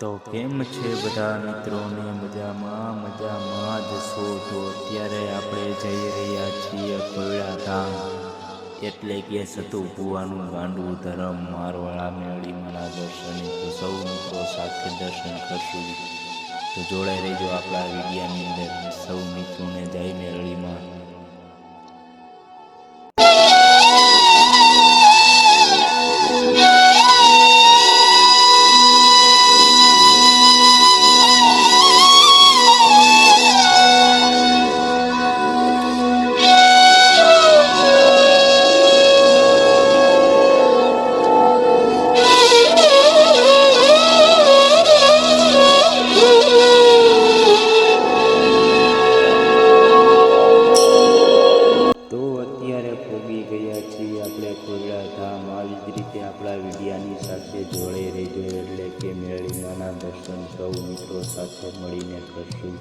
તો કેમ છે બધા મિત્રોને મજામાં મજામાં જ છો? તો અત્યારે આપણે જઈ રહ્યા છીએ કોયડા ધામ એટલે કે સતુ ગાંડું ધરમ મારવાળા મેળીમાના દર્શને. તો સૌ મિત્રો સાથે દર્શન કરશું. તો જોડાઈ રહેજો આપણા વિડીયાની અંદર. સૌ મેળીમાના દર્શન સૌ મિત્રો સાથે મળીને કરશું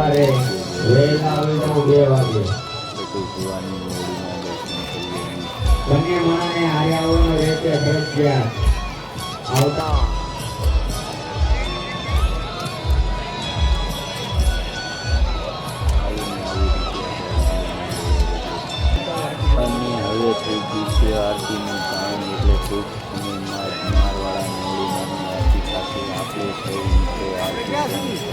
આવતા રવિવારે વહેલા આવીને બે વાગે બધું ભુવાની મેળીના દર્શન કરીએ બંને માણસને હારે આવવાનું રહેશે ફરજિયાત આવતા અને હવે થઈ ગઈ છે આરતીનું ટાઈમ એટલે ટૂંક સમયમાં જ મારવાળા મેળીમાની આરતી સાથે આપણે સૌ મિત્રો આરતી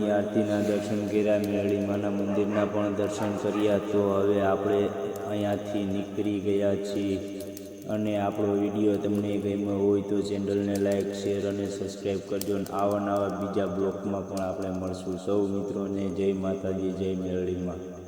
મેરડીમાની આરતીના દર્શન કર્યા મેરડીમાના મંદિરના પણ દર્શન કર્યા, તો હવે આપણે અહીંયાથી નીકળી ગયા છીએ. અને આપણો વીડિયો તમને ગમ્યો હોય તો ચેનલને લાઈક, શેર અને સબસ્ક્રાઈબ કરજો અને આવા નવા બીજા બ્લોગમાં પણ આપણે મળશું. સૌ મિત્રોને જય માતાજી, જય મેરડીમાં